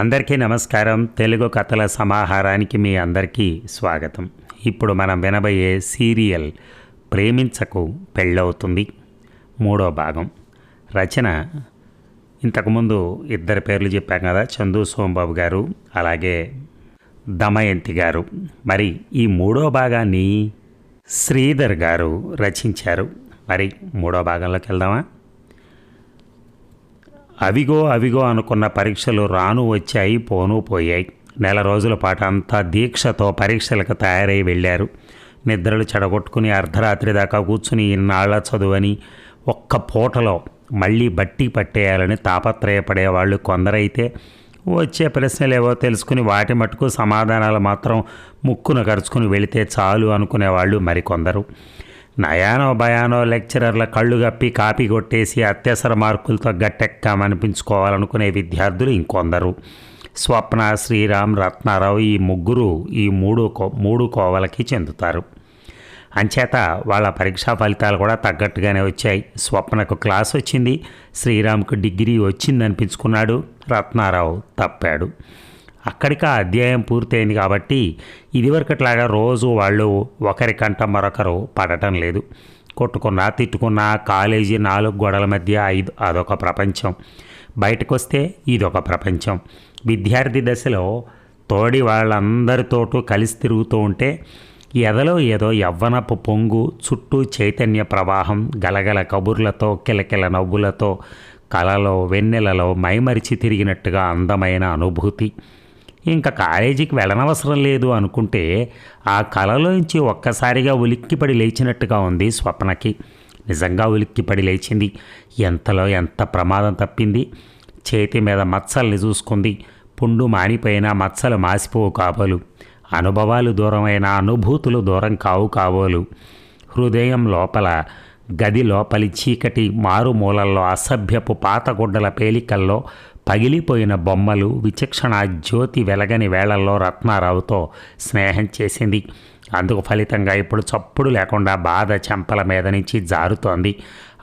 అందరికీ నమస్కారం. తెలుగు కథల సమాహారానికి మీ అందరికీ స్వాగతం. ఇప్పుడు మనం వినబోయే సీరియల్ ప్రేమించకు పెళ్ళవుతుంది. మూడో భాగం. రచన ఇంతకుముందు ఇద్దరు పేర్లు చెప్పాం కదా చందు సోంబాబు గారు అలాగే దమయంతి గారు. మరి ఈ మూడో భాగాన్ని శ్రీధర్ గారు రచించారు. మరి మూడో భాగంలోకి వెళ్దామా? అవిగో అవిగో అనుకున్న పరీక్షలు రాను వచ్చాయి పోను పోయాయి. నెల రోజుల పాటు అంతా దీక్షతో పరీక్షలకు తయారై వెళ్ళారు. నిద్రలు చెడగొట్టుకుని అర్ధరాత్రి దాకా కూర్చుని ఇన్నాళ్ళ చదువని ఒక్క పూటలో మళ్ళీ బట్టి పట్టేయాలని తాపత్రయపడేవాళ్ళు కొందరైతే వచ్చే ప్రశ్నలేవో తెలుసుకుని వాటి మటుకు సమాధానాలు మాత్రం ముక్కున కరుచుకుని వెళితే చాలు అనుకునేవాళ్ళు మరికొందరు. నయానో భయానో లెక్చరర్ల కళ్ళు గప్పి కాపీ కొట్టేసి అత్యవసర మార్కులతో గట్టెక్కామనిపించుకోవాలనుకునే విద్యార్థులు ఇంకొందరు. స్వప్న శ్రీరామ్ రత్నారావు ఈ ముగ్గురు ఈ మూడు కో మూడు కోవలకి చెందుతారు. అంచేత వాళ్ళ పరీక్షా ఫలితాలు కూడా తగ్గట్టుగానే వచ్చాయి. స్వప్నకు క్లాస్ వచ్చింది శ్రీరామ్కు డిగ్రీ వచ్చింది అనిపించుకున్నాడు రత్నారావు తప్పాడు. అక్కడికి ఆ అధ్యాయం పూర్తయింది కాబట్టి ఇదివరకట్లాగా రోజు వాళ్ళు ఒకరికంట మరొకరు పడటం లేదు. కొట్టుకున్నా తిట్టుకున్నా కాలేజీ నాలుగు గోడల మధ్య ఐదు అదొక ప్రపంచం. బయటకు వస్తే ఇదొక ప్రపంచం. విద్యార్థి దశలో తోడి వాళ్ళందరితోటూ కలిసి తిరుగుతూ ఉంటే ఎదలో ఏదో యవ్వనపు పొంగు చుట్టూ చైతన్య ప్రవాహం గలగల కబుర్లతో కిలకిల నవ్వులతో కలలో వెన్నెలలో మైమరిచి తిరిగినట్టుగా అందమైన అనుభూతి. ఇంకా కాలేజీకి వెళ్ళనవసరం లేదు అనుకుంటే ఆ కలలోంచి ఒక్కసారిగా ఉలిక్కిపడి లేచినట్టుగా ఉంది స్వప్నకి. నిజంగా ఉలిక్కిపడి లేచింది. ఎంతలో ఎంత ప్రమాదం తప్పింది. చేతి మీద మచ్చల్ని చూసుకుంది. పుండు మానిపోయిన మచ్చలు మాసిపోవు కాబోలు. అనుభవాలు దూరమైన అనుభూతులు దూరం కావు కాబోలు. హృదయం లోపల గది లోపలి చీకటి మారుమూలల్లో అసభ్యపు పాతగుడ్డల పేలికల్లో పగిలిపోయిన బొమ్మలు విచక్షణ జ్యోతి వెలగని వేళల్లో రత్నారావుతో స్నేహం చేసింది. అందుకు ఫలితంగా ఇప్పుడు చప్పుడు లేకుండా బాధ చెంపల మీద నుంచి జారుతోంది.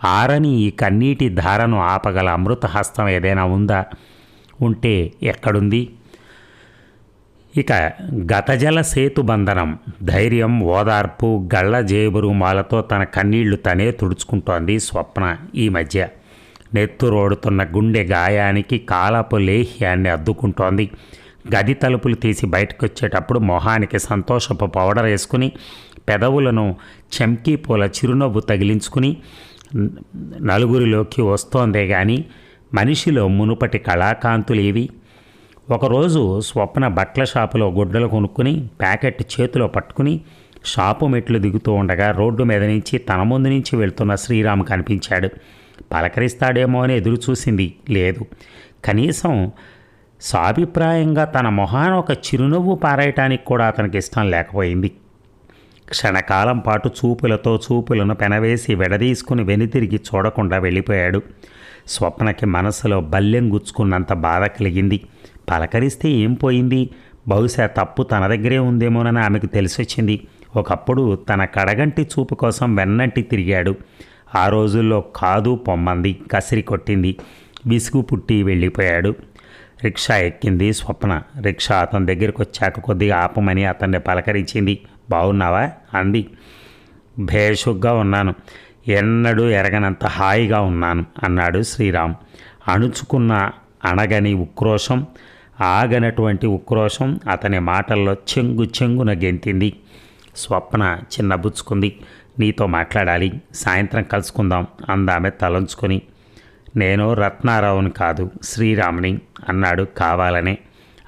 ఆరని ఈ కన్నీటి ధారను ఆపగల అమృతహస్తం ఏదైనా ఉందా? ఉంటే ఎక్కడుంది? ఇక గతజల సేతు బంధనం ధైర్యం ఓదార్పు గళ్ళ జేబురుమాలతో తన కన్నీళ్ళు తనే తుడుచుకుంటోంది స్వప్న ఈ మధ్య. నెత్తురోడుతున్న గుండె గాయానికి కాలపు లేహ్యాన్ని అద్దుకుంటోంది. గది తలుపులు తీసి బయటకు వచ్చేటప్పుడు మొహానికి సంతోషపు పౌడర్ వేసుకుని పెదవులను చెంకీ పూల చిరునవ్వు తగిలించుకుని నలుగురిలోకి వస్తోందే కానీ మనిషిలో మునుపటి కళాకాంతులేవి ఒకరోజు స్వప్న బట్టల షాపులో గుడ్డలు కొనుక్కుని ప్యాకెట్ చేతిలో పట్టుకుని షాపు మెట్లు దిగుతూ ఉండగా రోడ్డు మీద నుంచి తన ముందు నుంచి వెళ్తున్న శ్రీరామ్ కనిపించాడు. పలకరిస్తాడేమో అని ఎదురు చూసింది. లేదు. కనీసం సాభిప్రాయంగా తన మొహాన ఒక చిరునవ్వు పారేయటానికి కూడా అతనికి ఇష్టం లేకపోయింది. క్షణకాలం పాటు చూపులతో చూపులను పెనవేసి విడదీసుకుని వెనుతిరిగి చూడకుండా వెళ్ళిపోయాడు. స్వప్నకి మనసులో బల్లెం గుచ్చుకున్నంత బాధ కలిగింది. పలకరిస్తే ఏం పోయింది? బహుశా తప్పు తన దగ్గరే ఉందేమోనని ఆమెకు తెలిసొచ్చింది. ఒకప్పుడు తన కడగంటి చూపు కోసం వెన్నంటి తిరిగాడు. ఆ రోజుల్లో కాదు పొమ్మంది. కసిరి కొట్టింది. విసుగు పుట్టి వెళ్ళిపోయాడు. రిక్షా ఎక్కింది స్వప్న. రిక్షా అతని దగ్గరికి వచ్చాక కొద్దిగా ఆపమని అతన్ని పలకరించింది. బాగున్నావా అంది. భేషుగ్గా ఉన్నాను. ఎన్నడూ ఎరగనంత హాయిగా ఉన్నాను అన్నాడు శ్రీరామ్. అణుచుకున్న అణగని ఉక్రోషం ఆగనటువంటి ఉక్రోషం అతని మాటల్లో చెంగు చెంగున గెంతింది. స్వప్న చిన్నబుచ్చుకుంది. నీతో మాట్లాడాలి. సాయంత్రం కలుసుకుందాం అందామె తలంచుకొని. నేను రత్నారావుని కాదు శ్రీరాముని అన్నాడు కావాలనే.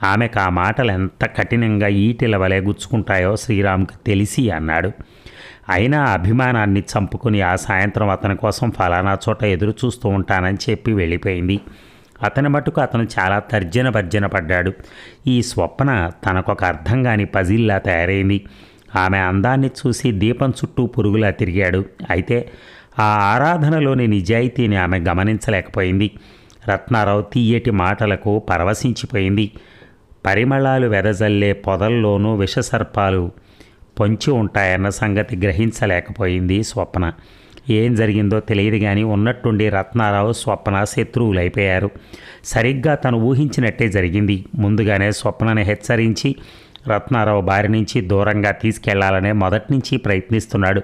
ఆమెకు ఆ మాటలు ఎంత కఠినంగా ఈటిల వలె గుచ్చుకుంటాయో శ్రీరామ్కి తెలిసి అన్నాడు. అయినా అభిమానాన్ని చంపుకుని ఆ సాయంత్రం అతని కోసం ఫలానా చోట ఎదురు చూస్తూ ఉంటానని చెప్పి వెళ్ళిపోయింది. అతని మటుకు అతను చాలా తర్జన భర్జన పడ్డాడు. ఈ స్వప్న తనకొక అర్థం కాని పజిల్లా తయారైంది. ఆమె అందాన్ని చూసి దీపం చుట్టూ పురుగులా తిరిగాడు. అయితే ఆ ఆరాధనలోని నిజాయితీని ఆమె గమనించలేకపోయింది. రత్నారావు తీయటి మాటలకు పరవశించిపోయింది. పరిమళాలు వెదజల్లే పొదల్లోనూ విషసర్పాలు పొంచి ఉంటాయన్న సంగతి గ్రహించలేకపోయింది స్వప్న. ఏం జరిగిందో తెలియదు కానీ ఉన్నట్టుండి రత్నారావు స్వప్న శత్రువులైపోయారు. సరిగ్గా తను ఊహించినట్టే జరిగింది. ముందుగానే స్వప్నని హెచ్చరించి రత్నారావు బారి నుంచి దూరంగా తీసుకెళ్ళాలనే మొదటి నుంచి ప్రయత్నిస్తున్నాడు.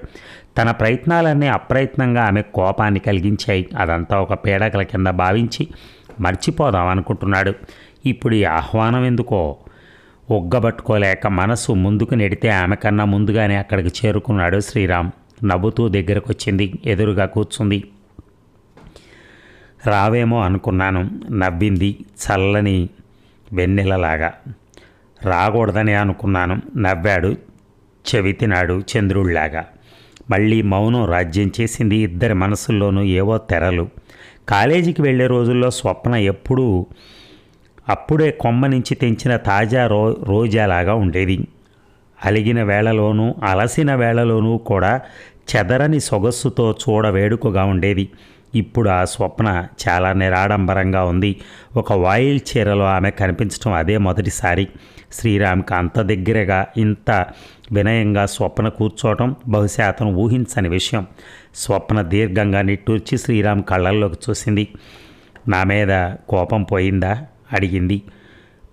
తన ప్రయత్నాలన్నీ అప్రయత్నంగా ఆమె కోపాన్ని కలిగించాయి. అదంతా ఒక పీడకల కింద భావించి మర్చిపోదాం అనుకుంటున్నాడు. ఇప్పుడు ఈ ఆహ్వానం ఎందుకో? ఒగ్గబట్టుకోలేక మనసు ముందుకు నెడితే ఆమె కన్నా ముందుగానే అక్కడికి చేరుకున్నాడు శ్రీరామ్. నవ్వుతూ దగ్గరకొచ్చింది. ఎదురుగా కూర్చుంది. రావేమో అనుకున్నాను. నవ్వింది చల్లని వెన్నెలలాగా. రాకూడదని అనుకున్నాను. నవ్వాడు చెవితినాడు చంద్రుళ్ళాగా. మళ్ళీ మౌనం రాజ్యం చేసింది ఇద్దరి మనసుల్లోనూ ఏవో తెరలు. కాలేజీకి వెళ్ళే రోజుల్లో స్వప్న ఎప్పుడూ అప్పుడే కొమ్మ నుంచి తెంచిన తాజా రో రోజాలాగా ఉండేది. అలిగిన వేళలోనూ అలసిన వేళలోనూ కూడా చెదరని సొగస్సుతో చూడ వేడుకగా ఉండేది. ఇప్పుడు ఆ స్వప్న చాలా నిరాడంబరంగా ఉంది. ఒక వాయిల్ చీరలో ఆమె కనిపించడం అదే మొదటిసారి. శ్రీరామ్కి అంత దగ్గరగా ఇంత వినయంగా స్వప్న కూర్చోవటం బహుశా అతను ఊహించని విషయం. స్వప్న దీర్ఘంగా నిట్టూర్చి శ్రీరామ్ కళ్ళల్లోకి చూసింది. నా మీద కోపం పోయిందా? అడిగింది.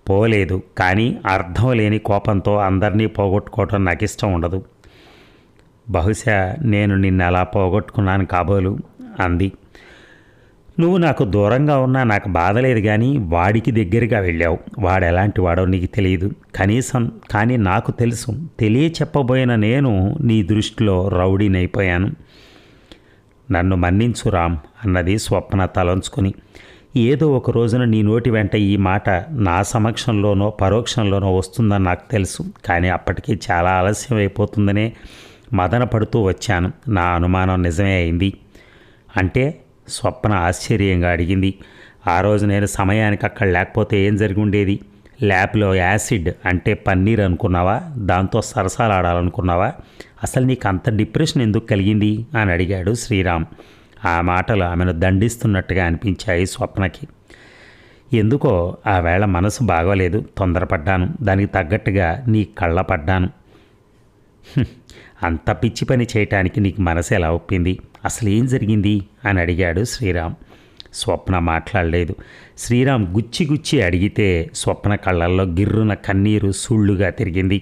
పోలేదు కానీ అర్థం లేని కోపంతో అందరినీ పోగొట్టుకోవటం నాకు ఇష్టం ఉండదు. బహుశా నేను నిన్ను అలా పోగొట్టుకున్నాను కాబోలు? అంది. నువ్వు నాకు దూరంగా ఉన్నా నాకు బాధ లేదు కానీ వాడికి దగ్గరగా వెళ్ళావు. వాడు ఎలాంటి వాడో నీకు తెలియదు. కనీసం కానీ నాకు తెలుసు. తెలియ చెప్పబోయిన నేను నీ దృష్టిలో రౌడీనైపోయాను. నన్ను మన్నించు రామ్ అన్నది స్వప్న తలంచుకుని. ఏదో ఒక రోజున నీ నోటి వెంట ఈ మాట నా సమక్షంలోనో పరోక్షంలోనో వస్తుందని నాకు తెలుసు. కానీ అప్పటికి చాలా ఆలస్యం అయిపోతుందనే మదన పడుతూ వచ్చాను. నా అనుమానం నిజమే అయింది. అంటే స్వప్న ఆశ్చర్యంగా అడిగింది. ఆ రోజు నేను సమయానికి అక్కడ లేకపోతే ఏం జరిగి ఉండేది ల్యాబ్లో యాసిడ్ అంటే పన్నీర్ అనుకున్నావా? దాంతో సరసాలాడాలనుకున్నావా అసలు నీకు అంత డిప్రెషన్ ఎందుకు కలిగింది? అని అడిగాడు శ్రీరామ్. ఆ మాటలు ఆమెను దండిస్తున్నట్టుగా అనిపించాయి స్వప్నకి. ఎందుకో ఆ వేళ మనసు బాగోలేదు తొందరపడ్డాను దానికి తగ్గట్టుగా నీ కళ్ళ పడ్డాను. అంత పిచ్చి పని చేయటానికి నీకు మనసు ఎలా ఒప్పింది? అసలు ఏం జరిగింది? అని అడిగాడు శ్రీరామ్. స్వప్న మాట్లాడలేదు. శ్రీరామ్ గుచ్చి గుచ్చి అడిగితే స్వప్న కళ్ళల్లో గిర్రున కన్నీరు సుళ్ళుగా తిరిగింది.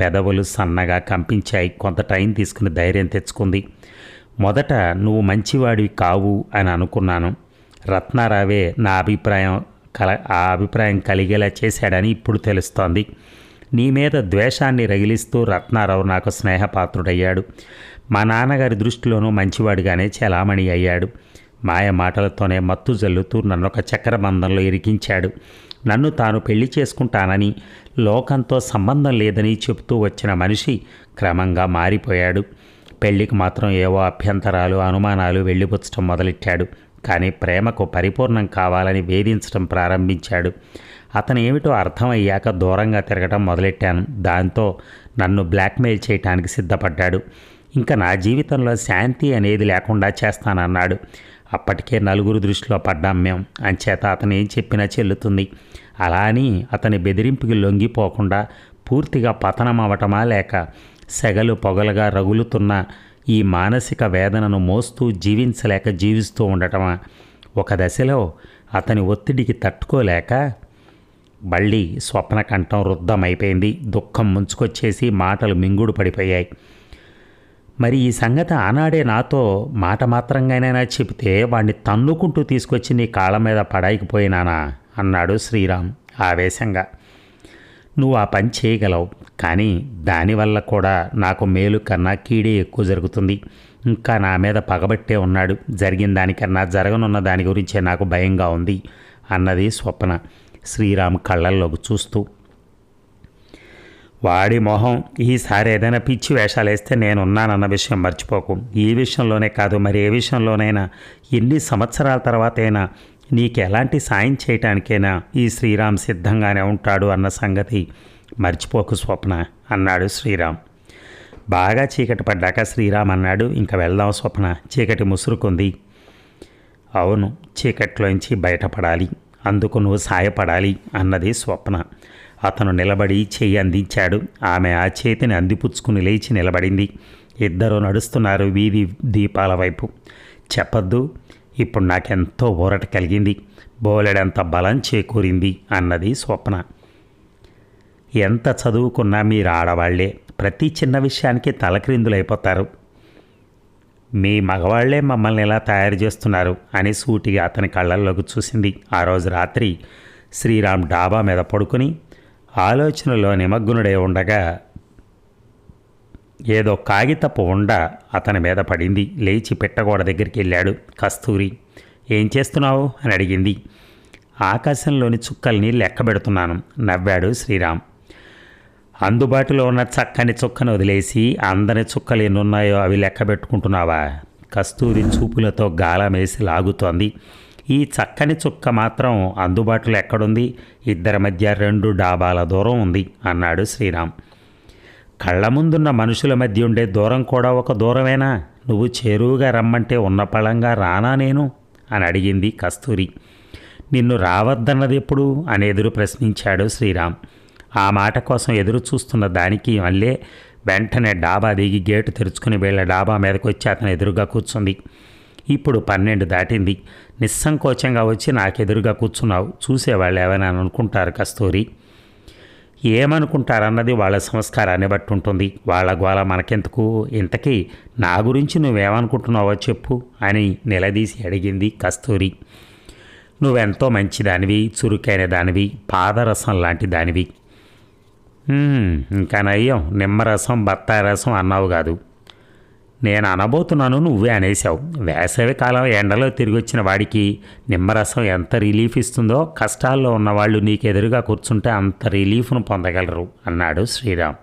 పెదవులు సన్నగా కంపించాయి. కొంత టైం తీసుకుని ధైర్యం తెచ్చుకుంది. మొదట నువ్వు మంచివాడివి కావు అని అనుకున్నాను. రత్నారావే నా అభిప్రాయం కల ఆ అభిప్రాయం కలిగేలా చేశాడని ఇప్పుడు తెలుస్తోంది. నీ మీద ద్వేషాన్ని రగిలిస్తూ రత్నారావు నాకు స్నేహపాత్రుడయ్యాడు. మా నాన్నగారి దృష్టిలోనూ మంచివాడిగానే చలామణి అయ్యాడు. మాయ మాటలతోనే మత్తు జల్లుతూ నన్ను ఒక చక్రబంధంలో ఇరికించాడు. నన్ను తాను పెళ్ళి చేసుకుంటానని లోకంతో సంబంధం లేదని చెబుతూ వచ్చిన మనిషి క్రమంగా మారిపోయాడు. పెళ్ళికి మాత్రం ఏవో అభ్యంతరాలు అనుమానాలు వెళ్ళిపుచ్చటం మొదలెట్టాడు. కానీ ప్రేమకు పరిపూర్ణం కావాలని వేధించడం ప్రారంభించాడు. అతను ఏమిటో అర్థమయ్యాక దూరంగా తిరగటం మొదలెట్టాను. దాంతో నన్ను బ్లాక్మెయిల్ చేయటానికి సిద్ధపడ్డాడు. ఇంకా నా జీవితంలో శాంతి అనేది లేకుండా చేస్తానన్నాడు. అప్పటికే నలుగురు దృష్టిలో పడ్డాం మేము అంచేత అతను ఏం చెప్పినా చెల్లుతుంది. అలా అని అతని బెదిరింపుకి లొంగిపోకుండా పూర్తిగా పతనమవటమా లేక సెగలు పొగలుగా రగులుతున్న ఈ మానసిక వేదనను మోస్తూ జీవించలేక జీవిస్తూ ఉండటమా? ఒక దశలో అతని ఒత్తిడికి తట్టుకోలేక మళ్ళీ స్వప్న కంఠం రుద్ధమైపోయింది. దుఃఖం ముంచుకొచ్చేసి మాటలు మింగుడు పడిపోయాయి. మరి ఈ సంగతి ఆనాడే నాతో మాట మాత్రంగానైనా చెబితే వాణ్ణి తన్నుకుంటూ తీసుకొచ్చి నీ కాళ్ళ మీద పడాయికిపోయినానా అన్నాడు శ్రీరామ్ ఆవేశంగా. నువ్వు ఆ పని చేయగలవు కానీ దానివల్ల కూడా నాకు మేలు కన్నా కీడే ఎక్కువ జరుగుతుంది. ఇంకా నా మీద పగబట్టే ఉన్నాడు. జరిగిన దానికన్నా జరగనున్న దాని గురించే నాకు భయంగా ఉంది అన్నది స్వప్న. శ్రీరామ్ కళ్ళల్లోకి చూస్తూ వాడి మొహం ఈసారి ఏదైనా పిచ్చి వేషాలు వేస్తే నేనున్నానన్న విషయం మర్చిపోకు. ఈ విషయంలోనే కాదు మరి ఏ విషయంలోనైనా? ఎన్ని సంవత్సరాల తర్వాతైనా? నీకు ఎలాంటి సాయం చేయటానికైనా ఈ శ్రీరామ్ సిద్ధంగానే ఉంటాడు అన్న సంగతి మర్చిపోకు స్వప్న అన్నాడు శ్రీరామ్. బాగా చీకటి పడ్డాక శ్రీరామ్ అన్నాడు ఇంకా వెళ్దాం స్వప్న చీకటి ముసురుకుంది. అవును చీకట్లోంచి బయటపడాలి. అందుకు నువ్వు సాయపడాలి అన్నది స్వప్న. అతను నిలబడి చేయి అందించాడు. ఆమె ఆ చేతిని అందిపుచ్చుకుని లేచి నిలబడింది. ఇద్దరు నడుస్తున్నారు వీధి దీపాల వైపు. చెప్పద్దు ఇప్పుడు నాకెంతో ఊరట కలిగింది. బోలెడంత బలం చేకూరింది అన్నది స్వప్న. ఎంత చదువుకున్నా మీరు ఆడవాళ్ళే. ప్రతి చిన్న విషయానికి తలక్రిందులైపోతారు. మీ మగవాళ్ళే మమ్మల్ని ఎలా తయారు చేస్తున్నారు అని సూటిగా అతని కళ్ళల్లోకి చూసింది. ఆ రోజు రాత్రి శ్రీరామ్ డాబా మీద పడుకుని ఆలోచనలో నిమగ్నుడై ఉండగా ఏదో కాగితపు ఉండ అతని మీద పడింది. లేచి పెట్టగోడ దగ్గరికి వెళ్ళాడు కస్తూరి. ఏం చేస్తున్నావు? అని అడిగింది. ఆకాశంలోని చుక్కల్ని లెక్క పెడుతున్నాను నవ్వాడు శ్రీరామ్. అందుబాటులో ఉన్న చక్కని చుక్కను వదిలేసి అందని చుక్కలు ఎన్నున్నాయో అవి లెక్క పెట్టుకుంటున్నావా? కస్తూరి చూపులతో గాలమేసి లాగుతోంది. ఈ చక్కని చుక్క మాత్రం అందుబాటులో ఎక్కడుంది? ఇద్దరి మధ్య రెండు డాబాల దూరం ఉంది అన్నాడు శ్రీరామ్. కళ్ళ ముందున్న మనుషుల మధ్య ఉండే దూరం కూడా ఒక దూరమేనా? నువ్వు చేరువుగా రమ్మంటే ఉన్న పళంగా రానా నేను? అని అడిగింది కస్తూరి. నిన్ను రావద్దన్నది ఎప్పుడు? అని ఎదురు ప్రశ్నించాడు శ్రీరామ్. ఆ మాట కోసం ఎదురు చూస్తున్న దానికి మళ్ళీ వెంటనే డాబా దిగి గేటు తెరుచుకుని వీళ్ళ డాబా మీదకి వచ్చి అతను ఎదురుగా కూర్చుంది. ఇప్పుడు పన్నెండు దాటింది. నిస్సంకోచంగా వచ్చి నాకెదురుగా కూర్చున్నావు. చూసేవాళ్ళు ఏమైనా అనుకుంటారు కస్తూరి ఏమనుకుంటారన్నది వాళ్ళ సంస్కారాన్ని బట్టి ఉంటుంది. వాళ్ళ గోళ మనకెందుకు? ఇంతకీ నా గురించి నువ్వేమనుకుంటున్నావో చెప్పు అని నిలదీసి అడిగింది కస్తూరి నువ్వెంతో మంచిదానివి చురుకైన దానివి పాదరసం లాంటి దానివి. ఇంకా నయ్యం. నిమ్మరసం బత్తారసం అన్నావు కాదు. నేను అనబోతున్నాను నువ్వే అనేసావు వేసవి కాలం ఎండలో తిరిగి వచ్చిన వాడికి నిమ్మరసం ఎంత రిలీఫ్ ఇస్తుందో కష్టాల్లో ఉన్నవాళ్ళు నీకు ఎదురుగా కూర్చుంటే అంత రిలీఫ్ను పొందగలరు అన్నాడు శ్రీరామ్.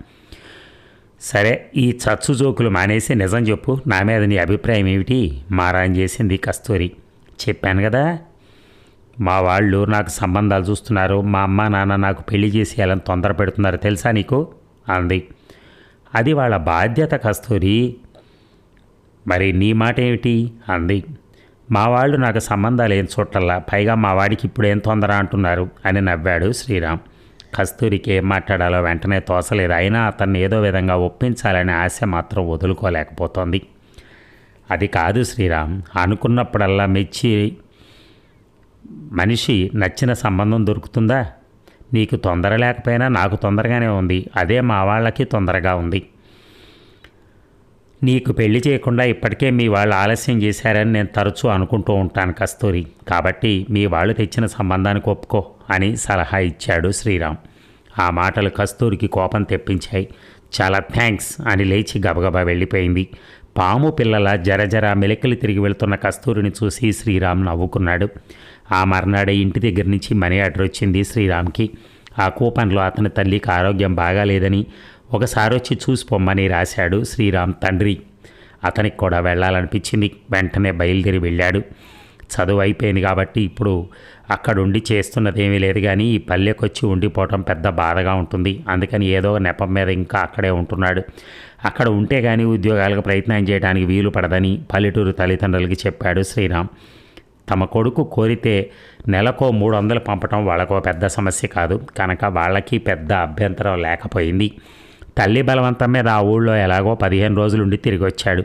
సరే ఈ చచ్చు జోకులు మానేసి నిజం చెప్పు. నా మీద నీ అభిప్రాయం ఏమిటి? మారాన్ చేసింది కస్తూరి. చెప్పాను కదా మా వాళ్ళు నాకు సంబంధాలు చూస్తున్నారు. మా అమ్మ నాన్న నాకు పెళ్ళి చేసి తొందర పెడుతున్నారు. తెలుసా నీకు? అంది. అది వాళ్ళ బాధ్యత కస్తూరి. మరి నీ మాట ఏమిటి? అంది. మా వాళ్ళు నాకు సంబంధాలు ఏం చూడటల్లా పైగా మా వాడికి ఇప్పుడు ఏం తొందర అంటున్నారు? అని నవ్వాడు శ్రీరామ్. కస్తూరికి ఏం మాట్లాడాలో వెంటనే తోసలేదు. అయినా అతన్ని ఏదో విధంగా ఒప్పించాలనే ఆశ మాత్రం వదులుకోలేకపోతోంది. అది కాదు శ్రీరామ్. అనుకున్నప్పుడల్లా మెచ్చి మనిషి నచ్చిన సంబంధం దొరుకుతుందా? నీకు తొందర లేకపోయినా నాకు తొందరగానే ఉంది. అదే మా వాళ్ళకి తొందరగా ఉంది. నీకు పెళ్ళి చేయకుండా ఇప్పటికే మీ వాళ్ళు ఆలస్యం చేశారని నేను తరచూ అనుకుంటూ ఉంటాను కస్తూరి. కాబట్టి మీ వాళ్ళు తెచ్చిన సంబంధానికి ఒప్పుకో అని సలహా ఇచ్చాడు శ్రీరామ్. ఆ మాటలు కస్తూరికి కోపం తెప్పించాయి. చాలా థ్యాంక్స్ అని లేచి గబగబా వెళ్ళిపోయింది. పాము పిల్లల జరజర మెలికలు తిరిగి వెళ్తున్న కస్తూరిని చూసి శ్రీరామ్ నవ్వుకున్నాడు. ఆ మర్నాడే ఇంటి దగ్గర నుంచి మనీ ఆర్డర్ వచ్చింది శ్రీరామ్కి. ఆ కూపన్లో అతని తల్లికి ఆరోగ్యం బాగాలేదని ఒకసారి వచ్చి చూసి పొమ్మని రాశాడు శ్రీరామ్ తండ్రి. అతనికి కూడా వెళ్ళాలనిపించింది. వెంటనే బయలుదేరి వెళ్ళాడు. చదువు అయిపోయింది కాబట్టి ఇప్పుడు అక్కడుండి చేస్తున్నది ఏమీ లేదు కానీ ఈ పల్లెకి వచ్చి ఉండిపోవటం పెద్ద బాధగా ఉంటుంది. అందుకని ఏదో నెపం మీద ఇంకా అక్కడే ఉంటున్నాడు. అక్కడ ఉంటే కానీ ఉద్యోగాలకు ప్రయత్నం చేయడానికి వీలు పడదని పల్లెటూరు తల్లిదండ్రులకి చెప్పాడు శ్రీరామ్. తమ కొడుకు కోరితే నెలకో మూడు వందలు పంపటం వాళ్ళకో పెద్ద సమస్య కాదు. కనుక వాళ్ళకి పెద్ద అభ్యంతరం లేకపోయింది. తల్లి బలవంతం మీద ఆ ఊళ్ళో ఎలాగో పదిహేను రోజులు ఉండి తిరిగి వచ్చాడు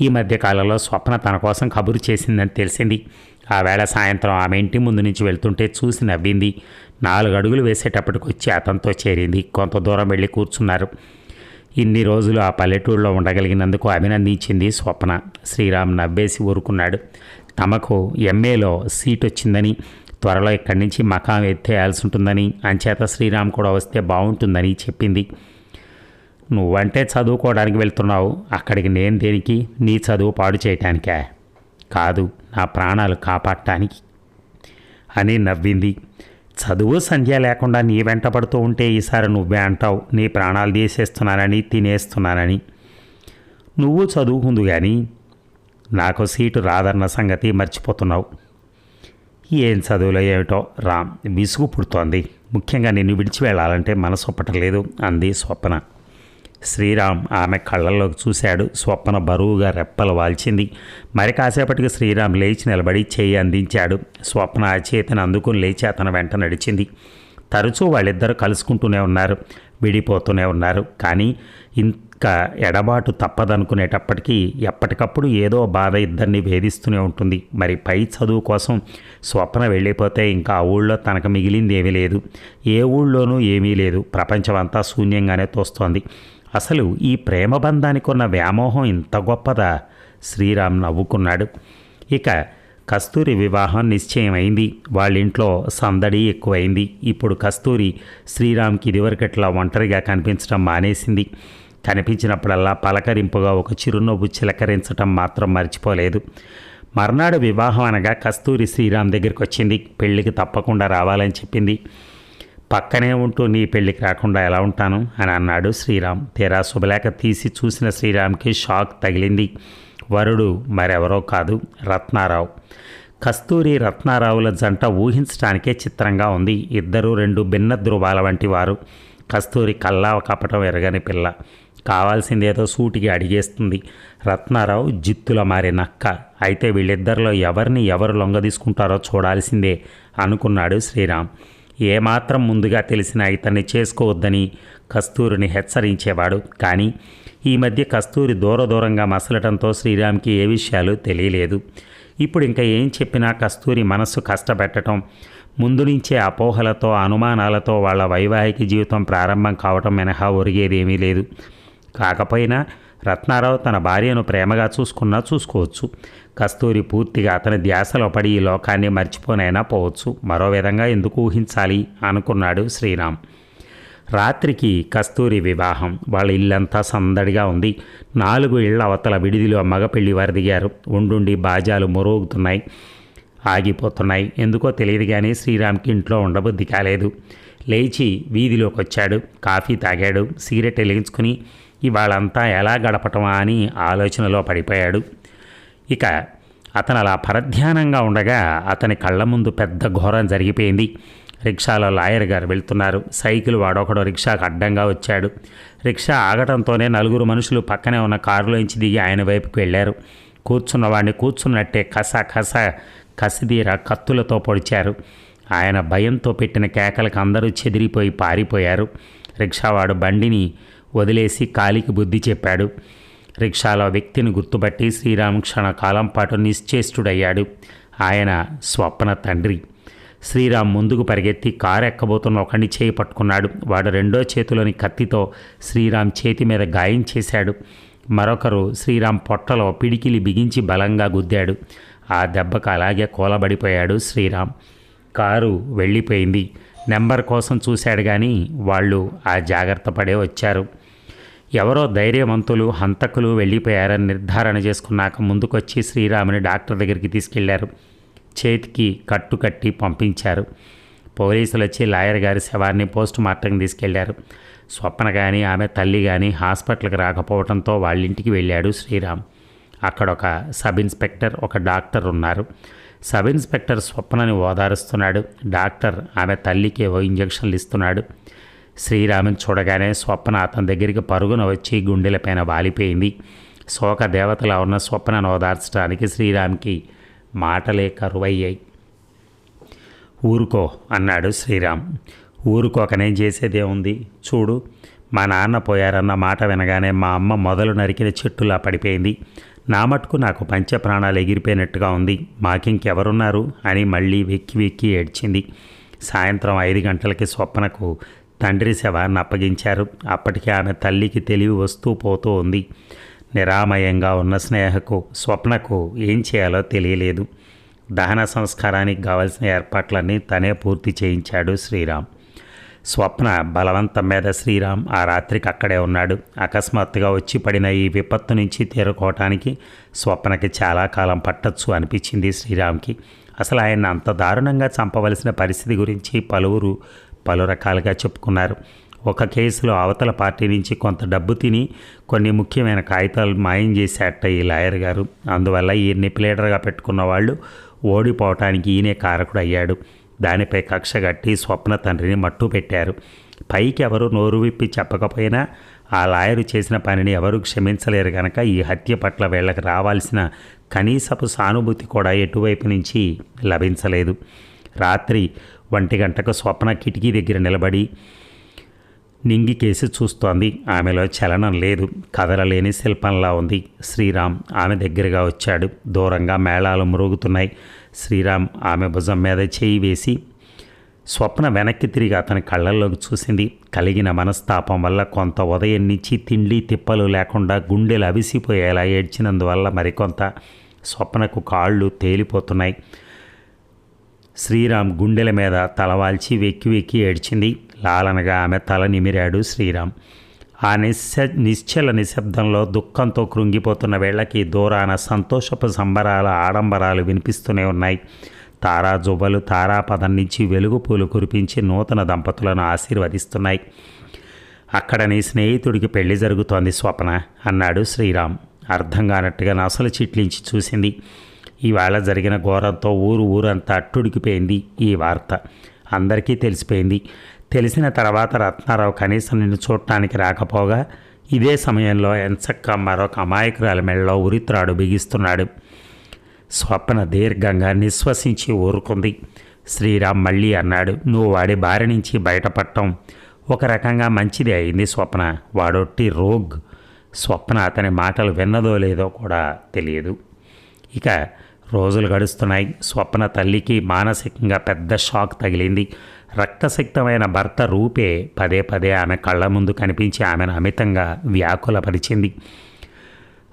ఈ మధ్యకాలంలో స్వప్న తన కోసం కబురు చేసిందని తెలిసింది. ఆ వేళ సాయంత్రం ఆమె ఇంటి ముందు నుంచి వెళ్తుంటే చూసి నవ్వింది. నాలుగు అడుగులు వేసేటప్పటికి వచ్చి అతనితో చేరింది. కొంత దూరం వెళ్ళి కూర్చున్నారు. ఇన్ని రోజులు ఆ పల్లెటూరులో ఉండగలిగినందుకు అభినందించింది స్వప్న. శ్రీరామ్ నవ్వేసి ఊరుకున్నాడు. తమకు ఎంఏలో సీట్ వచ్చిందని త్వరలో ఇక్కడి నుంచి మకాం ఎత్తేయాల్సి ఉంటుందని అంచేత శ్రీరామ్ కూడా వస్తే బాగుంటుందని చెప్పింది. నువ్వంటే చదువుకోవడానికి వెళ్తున్నావు అక్కడికి నేను దేనికి? నీ చదువు పాడు చేయటానికే? కాదు నా ప్రాణాలు కాపాడటానికి. అని నవ్వింది. చదువు సంధ్య లేకుండా నీ వెంట పడుతూ ఉంటే ఈసారి నువ్వే అంటావు నీ ప్రాణాలు తీసేస్తున్నానని తినేస్తున్నానని. నువ్వు చదువుకుందు కానీ నాకు సీటు రాదన్న సంగతి మర్చిపోతున్నావు. ఏం చదువులో ఏమిటో రామ్ విసుగు పుడుతోంది. ముఖ్యంగా నిన్ను విడిచి వెళ్ళాలంటే మనసు ఒప్పటలేదు అంది స్వప్న. శ్రీరామ్ ఆమె కళ్ళల్లోకి చూశాడు. స్వప్న బరువుగా రెప్పలు వాల్చింది. మరి కాసేపటికి శ్రీరామ్ లేచి నిలబడి చేయి అందించాడు. స్వప్న ఆ చేతిని అందుకుని లేచి అతను వెంట నడిచింది. తరచూ వాళ్ళిద్దరూ కలుసుకుంటూనే ఉన్నారు విడిపోతూనే ఉన్నారు. కానీ ఇక ఎడబాటు తప్పదనుకునేటప్పటికీ ఎప్పటికప్పుడు ఏదో బాధ ఇద్దరిని వేధిస్తూనే ఉంటుంది. మరి పై చదువు కోసం స్వప్న వెళ్ళిపోతే ఇంకా ఆ ఊళ్ళో తనకు మిగిలింది ఏమీ లేదు. ఏ ఊళ్ళోనూ ఏమీ లేదు. ప్రపంచమంతా శూన్యంగానే తోస్తోంది. అసలు ఈ ప్రేమ బంధానికి ఉన్న వ్యామోహం ఇంత గొప్పదా? శ్రీరామ్ నవ్వుకున్నాడు. ఇక కస్తూరి వివాహం నిశ్చయమైంది. వాళ్ళ ఇంట్లో సందడి ఎక్కువైంది. ఇప్పుడు కస్తూరి శ్రీరామ్కి ఇదివరకట్లా ఒంటరిగా కనిపించడం మానేసింది. కనిపించినప్పుడల్లా పలకరింపుగా ఒక చిరునవ్వు చిలకరించటం మాత్రం మర్చిపోలేదు. మర్నాడు వివాహం అనగా కస్తూరి శ్రీరామ్ దగ్గరికి వచ్చింది. పెళ్ళికి తప్పకుండా రావాలని చెప్పింది. పక్కనే ఉంటూ నీ పెళ్ళికి రాకుండా ఎలా ఉంటాను? అని అన్నాడు శ్రీరామ్. తీరా శుభలేఖ తీసి చూసిన శ్రీరామ్కి షాక్ తగిలింది. వరుడు మరెవరో కాదు. రత్నారావు. కస్తూరి రత్నారావుల జంట ఊహించడానికే చిత్రంగా ఉంది. ఇద్దరు రెండు భిన్న ధృవాల వంటి వారు. కస్తూరి కల్లా కపటం ఎరగని పిల్ల. కావాల్సిందేదో సూటికి అడిగేస్తుంది. రత్నారావు జిత్తుల మారి నక్క. అయితే వీళ్ళిద్దరిలో ఎవరిని ఎవరు లొంగదీసుకుంటారో చూడాల్సిందే అనుకున్నాడు శ్రీరామ్. ఏమాత్రం ముందుగా తెలిసిన ఇతన్ని చేసుకోవద్దని కస్తూరిని హెచ్చరించేవాడు. కానీ ఈ మధ్య కస్తూరి దూర దూరంగా మసలటంతో శ్రీరామ్కి ఏ విషయాలు తెలియలేదు. ఇప్పుడు ఇంకా ఏం చెప్పినా కస్తూరి మనస్సు కష్టపెట్టడం ముందు నుంచే అపోహలతో అనుమానాలతో వాళ్ళ వైవాహిక జీవితం ప్రారంభం కావటం మినహా ఒరిగేదేమీ లేదు. కాకపోయినా రత్నారావు తన భార్యను ప్రేమగా చూసుకున్నా చూసుకోవచ్చు. కస్తూరి పూర్తిగా అతని ధ్యాసలో పడి ఈ లోకాన్ని మర్చిపోనైనా పోవచ్చు. మరో విధంగా ఎందుకు ఊహించాలి? అనుకున్నాడు శ్రీరామ్. రాత్రికి కస్తూరి వివాహం. వాళ్ళ ఇల్లంతా సందడిగా ఉంది. నాలుగు ఇళ్ళ అవతల విడిదిలో మగపెళ్ళి వారు దిగారు ఉండుండి బాజాలు మొరుగుతున్నాయి. ఆగిపోతున్నాయి. ఎందుకో తెలియదు కానీ శ్రీరామ్కి ఇంట్లో ఉండబుద్ధి కాలేదు. లేచి వీధిలోకి వచ్చాడు కాఫీ తాగాడు. సిగరెట్ వెలిగించుకుని ఇవాళంతా ఎలా గడపటమా అని ఆలోచనలో పడిపోయాడు. ఇక అతను అలా పరధ్యానంగా ఉండగా అతని కళ్ళ ముందు పెద్ద ఘోరం జరిగిపోయింది. రిక్షాలో లాయర్ గారు వెళ్తున్నారు. సైకిల్ వాడొకడు రిక్షాకు అడ్డంగా వచ్చాడు. రిక్షా ఆగటంతోనే నలుగురు మనుషులు పక్కనే ఉన్న కారులోంచి దిగి ఆయన వైపుకి వెళ్ళారు. కూర్చున్నవాడిని కూర్చున్నట్టే కస కస కసిదీర కత్తులతో పొడిచారు. ఆయన భయంతో పెట్టిన కేకలకు అందరూ చెదిరిపోయి పారిపోయారు. రిక్షావాడు బండిని వదిలేసి కాలికి బుద్ధి చెప్పాడు. రిక్షాలో వ్యక్తిని గుర్తుపట్టి శ్రీరామ్ క్షణకాలం పాటు నిశ్చేష్టుడయ్యాడు. ఆయన స్వప్న తండ్రి. శ్రీరామ్ ముందుకు పరిగెత్తి కారు ఎక్కబోతున్న ఒకడిని చేయి పట్టుకున్నాడు. వాడు రెండో చేతిలోని కత్తితో శ్రీరామ్ చేతి మీద గాయం చేశాడు. మరొకరు శ్రీరామ్ పొట్టలో పిడికిలి బిగించి బలంగా గుద్దాడు. ఆ దెబ్బకు అలాగే కూలబడిపోయాడు శ్రీరామ్. కారు వెళ్ళిపోయింది. నెంబర్ కోసం చూశాడు కానీ వాళ్ళు ఆ జాగ్రత్త పడే వచ్చారు. ఎవరో ధైర్యవంతులు హంతకులు వెళ్ళిపోయారని నిర్ధారణ చేసుకున్నాక ముందుకొచ్చి శ్రీరాముని డాక్టర్ దగ్గరికి తీసుకెళ్ళారు. చేతికి కట్టు కట్టి పంపించారు. పోలీసులు వచ్చి లాయర్ గారి శవాన్ని పోస్ట్ మార్టంకి తీసుకెళ్ళారు. స్వప్న కానీ ఆమె తల్లి కానీ హాస్పిటల్కి రాకపోవడంతో వాళ్ళ ఇంటికి వెళ్ళాడు శ్రీరామ్. అక్కడ ఒక సబ్ ఇన్స్పెక్టర్ ఒక డాక్టర్ ఉన్నారు. సబ్ ఇన్స్పెక్టర్ స్వప్నని ఓదారుస్తున్నాడు. డాక్టర్ ఆమె తల్లికి ఏవో ఇంజక్షన్లు ఇస్తున్నాడు. శ్రీరాముని చూడగానే స్వప్న అతని దగ్గరికి పరుగున వచ్చి గుండెలపైన వాలిపోయింది. శోక దేవతలా ఉన్న స్వప్నను ఓదార్చడానికి శ్రీరామ్కి మాటలే కరువయ్యాయి. ఊరుకో అన్నాడు శ్రీరామ్. ఊరుకోకనే చేసేదే ఉంది. చూడు మా నాన్న పోయారన్న మాట వినగానే మా అమ్మ మొదలు నరికిన చెట్టులా పడిపోయింది. నా మటుకు నాకు పంచ ప్రాణాలు ఎగిరిపోయినట్టుగా ఉంది. మాకింకెవరున్నారు అని మళ్ళీ వెక్కి వెక్కి ఏడ్చింది. సాయంత్రం ఐదు గంటలకి స్వప్నకు తండ్రి శవాన్ని అప్పగించారు. అప్పటికి ఆమె తల్లికి తెలివి వస్తూ పోతూ ఉంది. నిరామయంగా ఉన్న స్నేహకు స్వప్నకు ఏం చేయాలో తెలియలేదు. దహన సంస్కారానికి కావలసిన ఏర్పాట్లన్నీ తనే పూర్తి చేయించాడు శ్రీరామ్. స్వప్న బలవంతం మీద శ్రీరామ్ ఆ రాత్రికి అక్కడే ఉన్నాడు. అకస్మాత్తుగా వచ్చి పడిన ఈ విపత్తు నుంచి తేరుకోవటానికి స్వప్నకి చాలా కాలం పట్టచ్చు అనిపించింది శ్రీరామ్కి. అసలు ఆయన అంత దారుణంగా చంపవలసిన పరిస్థితి గురించి పలువురు పలు రకాలుగా చెప్పుకున్నారు. ఒక కేసులో అవతల పార్టీ నుంచి కొంత డబ్బు తిని కొన్ని ముఖ్యమైన కాగితాలు మాయం చేసేట ఈ లాయర్ గారు. అందువల్ల ఈ నిప్లేడర్గా పెట్టుకున్న వాళ్ళు ఓడిపోవటానికి ఈయనే కారకుడు అయ్యాడు. దానిపై కక్ష కట్టి స్వప్న తండ్రిని మట్టు పెట్టారు. పైకి ఎవరు నోరు విప్పి చెప్పకపోయినా ఆ లాయరు చేసిన పనిని ఎవరు క్షమించలేరు కనుక ఈ హత్య పట్ల వీళ్ళకి రావాల్సిన కనీసపు సానుభూతి కూడా ఎటువైపు నుంచి లభించలేదు. రాత్రి ఒంటి గంటకు స్వప్న కిటికీ దగ్గర నిలబడి నింగికేసి చూస్తోంది. ఆమెలో చలనం లేదు. కదలలేని శిల్పంలా ఉంది. శ్రీరామ్ ఆమె దగ్గరగా వచ్చాడు. దూరంగా మేళాలు మురుగుతున్నాయి. శ్రీరామ్ ఆమె భుజం మీద చేయి వేసి స్వప్న వెనక్కి తిరిగి అతని కళ్ళల్లోకి చూసింది. కలిగిన మనస్తాపం వల్ల కొంత ఉదయం నుంచి తిండి తిప్పలు లేకుండా గుండెలు అవిసిపోయేలా ఏడ్చినందువల్ల మరికొంత స్వప్నకు కాళ్ళు తేలిపోతున్నాయి. శ్రీరామ్ గుండెల మీద తలవాల్చి వెక్కి వెక్కి ఏడ్చింది. లాలనగా ఆమె తల నిమిరాడు శ్రీరామ్. ఆ నిశ్చ నిశ్చల నిశ్శబ్దంలో దుఃఖంతో కృంగిపోతున్న వేళకి దూరాన సంతోషపు సంబరాల ఆడంబరాలు వినిపిస్తూనే ఉన్నాయి. తారా జువ్వలు తారాపదం నుంచి వెలుగు పూలు కురిపించి నూతన దంపతులను ఆశీర్వదిస్తున్నాయి. అక్కడ నీ స్నేహితుడికి పెళ్ళి జరుగుతోంది స్వప్న అన్నాడు శ్రీరామ్. అర్థం కానట్టుగా నసలు చిట్లించి చూసింది. ఇవాళ జరిగిన ఘోరంతో ఊరు ఊరంతా అట్టుడికిపోయింది ఈ వార్త. అందరికీ తెలిసిపోయింది. తెలిసిన తర్వాత రత్నారావు కనీసం నిన్ను చూడటానికి రాకపోగా ఇదే సమయంలో ఎంచక్క మరొక అమాయకురాల మెళ్ళలో ఉరిత్రాడు బిగిస్తున్నాడు. స్వప్న దీర్ఘంగా నిశ్వసించి ఊరుకుంది. శ్రీరామ్ మళ్ళీ అన్నాడు నువ్వు వాడి బారి నుంచి బయటపడటం ఒక రకంగా మంచిది అయింది స్వప్న. వాడొట్టి రోగ్. స్వప్న అతని మాటలు విన్నదో లేదో కూడా తెలియదు. ఇక రోజులు గడుస్తున్నాయి. స్వప్న తల్లికి మానసికంగా పెద్ద షాక్ తగిలింది. రక్తసిక్తమైన భర్త రూపే పదే పదే ఆమె కళ్ళ ముందు కనిపించి ఆమెను అమితంగా వ్యాకులపరిచింది.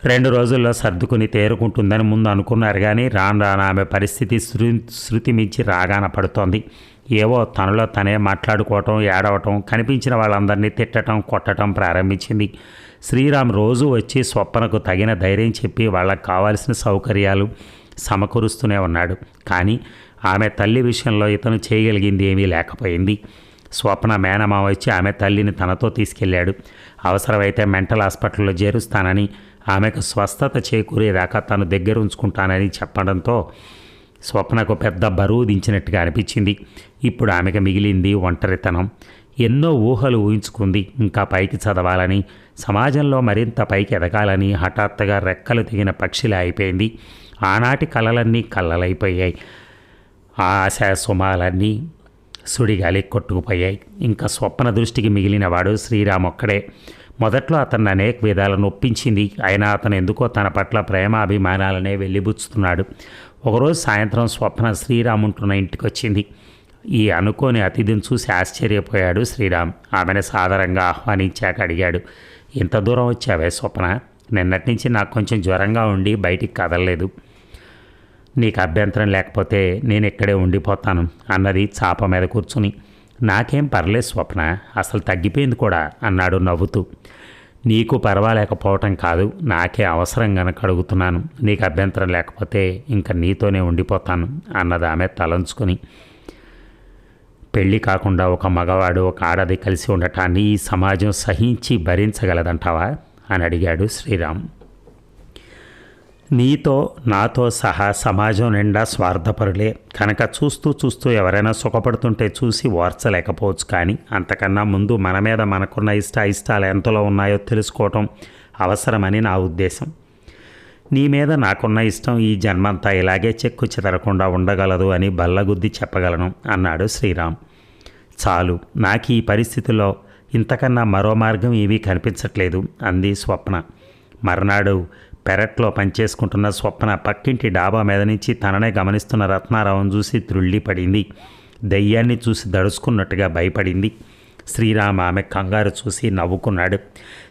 రెండు రోజుల్లో సర్దుకుని తేరుకుంటుందని ముందు అనుకున్నారు కానీ రాను రాను ఆమె పరిస్థితి శృ శృతి మించి రాగాన పడుతోంది. ఏవో తనలో తనే మాట్లాడుకోవటం ఏడవటం కనిపించిన వాళ్ళందరినీ తిట్టడం కొట్టడం ప్రారంభించింది. శ్రీరామ్ రోజు వచ్చి స్వప్నకు తగిన ధైర్యం చెప్పి వాళ్ళకు కావాల్సిన సౌకర్యాలు సమకూరుస్తూనే ఉన్నాడు. కానీ ఆమె తల్లి విషయంలో ఇతను చేయగలిగింది ఏమీ లేకపోయింది. స్వప్న మేనమా వచ్చి ఆమె తల్లిని తనతో తీసుకెళ్ళాడు. అవసరమైతే మెంటల్ హాస్పిటల్లో చేరుస్తానని ఆమెకు స్వస్థత చేకూరేదాకా తను దగ్గర ఉంచుకుంటానని చెప్పడంతో స్వప్నకు పెద్ద బరువు దించినట్టుగా అనిపించింది. ఇప్పుడు ఆమెకు మిగిలింది ఒంటరితనం. ఎన్నో ఊహలు ఊహించుకుంది. ఇంకా పైకి చదవాలని సమాజంలో మరింత పైకి ఎదగాలని హఠాత్తుగా రెక్కలు తెగిన పక్షిలా అయిపోయింది. ఆనాటి కళలన్నీ కళ్ళలైపోయాయి ఆ సుమాలన్నీ సుడిగాలి కొట్టుకుపోయాయి. ఇంకా స్వప్న దృష్టికి మిగిలినవాడు శ్రీరామ్ ఒక్కడే. మొదట్లో అతన్ని అనేక విధాలను ఒప్పించింది. అయినా అతను ఎందుకో తన పట్ల ప్రేమ అభిమానాలనే వెళ్ళిబుచ్చుతున్నాడు ఒకరోజు సాయంత్రం స్వప్న శ్రీరామ్ ఉంటున్న ఇంటికి వచ్చింది ఈ అనుకోని అతిథిని చూసి ఆశ్చర్యపోయాడు శ్రీరామ్. ఆమెను సాధారణంగా ఆహ్వానించాక అడిగాడు ఇంత దూరం వచ్చావే స్వప్న? నిన్నటి నుంచి నాకు కొంచెం జ్వరంగా ఉండి బయటికి కదలలేదు. నీకు అభ్యంతరం లేకపోతే నేను ఇక్కడే ఉండిపోతాను అన్నది చాప మీద కూర్చుని. నాకేం పర్లేదు స్వప్న అసలు తగ్గిపోయింది కూడా అన్నాడు నవ్వుతూ. నీకు పర్వాలేకపోవటం కాదు నాకే అవసరం గనక అడుగుతున్నాను. నీకు అభ్యంతరం లేకపోతే ఇంకా నీతోనే ఉండిపోతాను అన్నది ఆమె తలంచుకొని. పెళ్ళి కాకుండా ఒక మగవాడు ఒక ఆడది కలిసి ఉండటాన్ని ఈ సమాజం సహించి భరించగలదంటావా? అని అడిగాడు శ్రీరామ్. నీతో నాతో సహా సమాజం నిండా స్వార్థపరులే. కనుక చూస్తూ చూస్తూ ఎవరైనా సుఖపడుతుంటే చూసి ఓర్చలేకపోవచ్చు కానీ అంతకన్నా ముందు మన మీద మనకున్న ఇష్ట ఇష్టాలు ఎంతలో ఉన్నాయో తెలుసుకోవటం అవసరమని నా ఉద్దేశం. నీ మీద నాకున్న ఇష్టం ఈ జన్మంతా ఇలాగే చెక్కు చెదరకుండా ఉండగలదు అని బల్లగుద్ది చెప్పగలను అన్నాడు శ్రీరామ్. చాలు నాకు ఈ పరిస్థితిలో ఇంతకన్నా మరో మార్గం ఏమీ కనిపించట్లేదు అంది స్వప్న. మర్నాడు పెరట్లో పనిచేసుకుంటున్న స్వప్న పక్కింటి డాబా మీద నుంచి తననే గమనిస్తున్న రత్నారావును చూసి త్రుళ్ళిపడింది. దయ్యాన్ని చూసి దడుచుకున్నట్టుగా భయపడింది. శ్రీరామ్ ఆమె కంగారు చూసి నవ్వుకున్నాడు.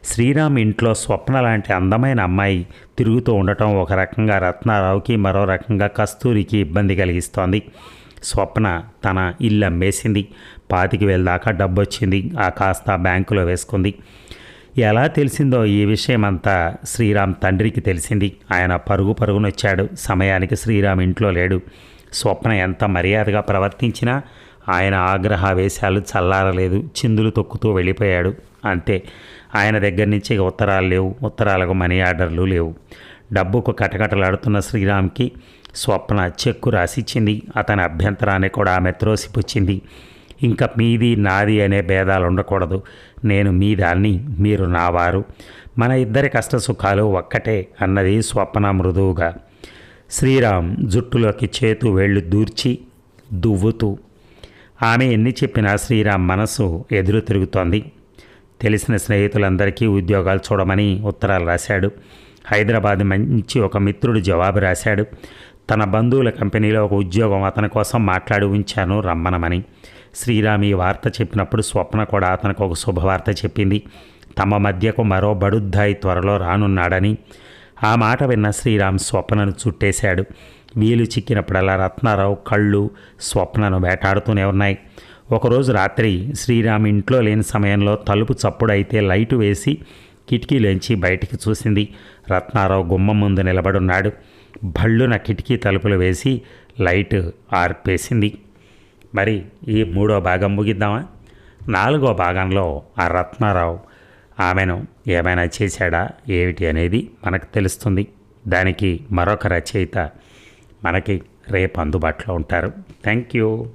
శ్రీరామ్ ఇంట్లో స్వప్న లాంటి అందమైన అమ్మాయి తిరుగుతూ ఉండటం ఒక రకంగా రత్నారావుకి మరో రకంగా కస్తూరికి ఇబ్బంది కలిగిస్తోంది. స్వప్న తన ఇల్లు అమ్మేసింది. పాతికి వెళ్ళాక డబ్బు వచ్చింది ఆ కాస్త బ్యాంకులో వేసుకుంది. ఎలా తెలిసిందో ఈ విషయం అంతా శ్రీరామ్ తండ్రికి తెలిసింది. ఆయన పరుగు పరుగునొచ్చాడు. సమయానికి శ్రీరామ్ ఇంట్లో లేడు. స్వప్న ఎంత మర్యాదగా ప్రవర్తించినా ఆయన ఆగ్రహావేశాలు చల్లారలేదు. చిందులు తొక్కుతూ వెళ్ళిపోయాడు. అంతే. ఆయన దగ్గర నుంచి ఉత్తరాలు లేవు. ఉత్తరాలకు మనీ ఆర్డర్లు లేవు. డబ్బుకు కటకటలాడుతున్న శ్రీరామ్కి స్వప్న చెక్కు రాసిచ్చింది. అతని అభ్యంతరాన్ని కూడా ఆమె త్రోసిపుచ్చింది. ఇంకా మీది నాది అనే భేదాలు ఉండకూడదు నేను మీ దాన్ని మీరు నావారు మన ఇద్దరి కష్ట సుఖాలు ఒక్కటే అన్నది స్వప్న మృదువుగా. శ్రీరామ్ జుట్టులోకి చేతు వేళ్ళు దూర్చి దువ్వుతూ ఆమె ఎన్ని చెప్పినా శ్రీరామ్ మనసు ఎదురు తిరుగుతోంది. తెలిసిన స్నేహితులందరికీ ఉద్యోగాలు చూడమని ఉత్తరాలు రాశాడు. హైదరాబాద్ మంచి ఒక మిత్రుడు జవాబు రాశాడు. తన బంధువుల కంపెనీలో ఒక ఉద్యోగం అతని కోసం మాట్లాడి ఉంచాను రమ్మనమని. శ్రీరామ్ ఈ వార్త చెప్పినప్పుడు స్వప్న కూడా అతనికి ఒక శుభవార్త చెప్పింది. తమ మధ్యకు మరో బడుద్దాయి త్వరలో రానున్నాడని ఆ మాట విన్న శ్రీరామ్ స్వప్నను చుట్టేశాడు. వీలు చిక్కినప్పుడల్లా రత్నారావు కళ్ళు స్వప్నను వేటాడుతూనే ఉన్నాయి. ఒకరోజు రాత్రి శ్రీరామ్ ఇంట్లో లేని సమయంలో తలుపు చప్పుడైతే లైటు వేసి కిటికీలోంచి బయటికి చూసింది. రత్నారావు గుమ్మం ముందు నిలబడున్నాడు. భళ్ళున కిటికీ తలుపులు వేసి లైట్ ఆర్పేసింది. మరి ఈ మూడో భాగం ముగిద్దామా? నాలుగో భాగంలో ఆ రత్నారావు ఆమెను ఏమైనా చేశాడా ఏమిటి అనేది మనకు తెలుస్తుంది. దానికి మరొక రచయిత మనకి రేపు అందుబాటులో ఉంటారు. Thank you.